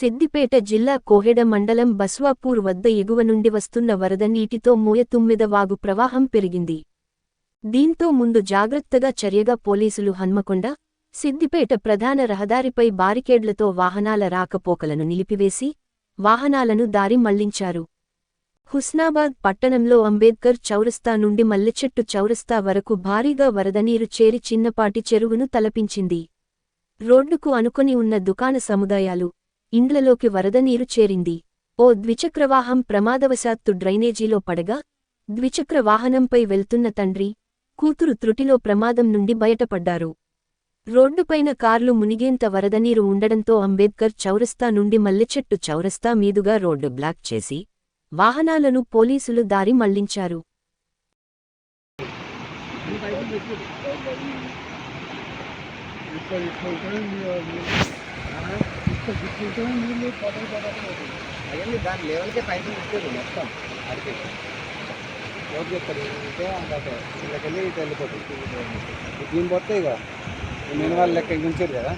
సిద్దిపేట జిల్లా కోహెడ మండలం బస్వాపూర్ వద్ద ఎగువ నుండి వస్తున్న వరద నీటితో మూయతుమ్మిద వాగు ప్రవాహం పెరిగింది. దీంతో ముందు జాగ్రత్తగా చర్యగా పోలీసులు హన్మకొండ సిద్దిపేట ప్రధాన రహదారిపై బారికేడ్లతో వాహనాల రాకపోకలను నిలిపివేసి వాహనాలను దారి మళ్ళించారు. హుస్నాబాద్ పట్టణంలో అంబేద్కర్ చౌరస్తా నుండి మల్లెచెట్టు చౌరస్తా వరకు భారీగా వరదనీరు చేరి చిన్నపాటి చెరువును తలపించింది. రోడ్డుకు అనుకొని ఉన్న దుకాణ సముదాయాలు ఇండ్లలోకి వరద నీరు చేరింది. ఓ ద్విచక్రవాహం ప్రమాదవశాత్తు డ్రైనేజీలో పడగా ద్విచక్ర వాహనంపై వెళ్తున్న తండ్రి కూతురు త్రుటిలో ప్రమాదం నుండి బయటపడ్డారు. రోడ్డుపైన కార్లు మునిగేంత వరదనీరు ఉండడంతో అంబేద్కర్ చౌరస్తా నుండి మల్లెచెట్టు చౌరస్తా మీదుగా రోడ్డు బ్లాక్ చేసి వాహనాలను పోలీసులు దారి మళ్ళించారు. అవన్నీ దాని లెవెల్కే పైపు ఇచ్చేది మొత్తం అడిగి ఎవరు చెప్తారు? అంటే అంటే వీళ్ళకి ఇటు వెళ్ళిపోతుంది దీని పోతే ఇక నేను వాళ్ళ లెక్క ఉంచారు కదా.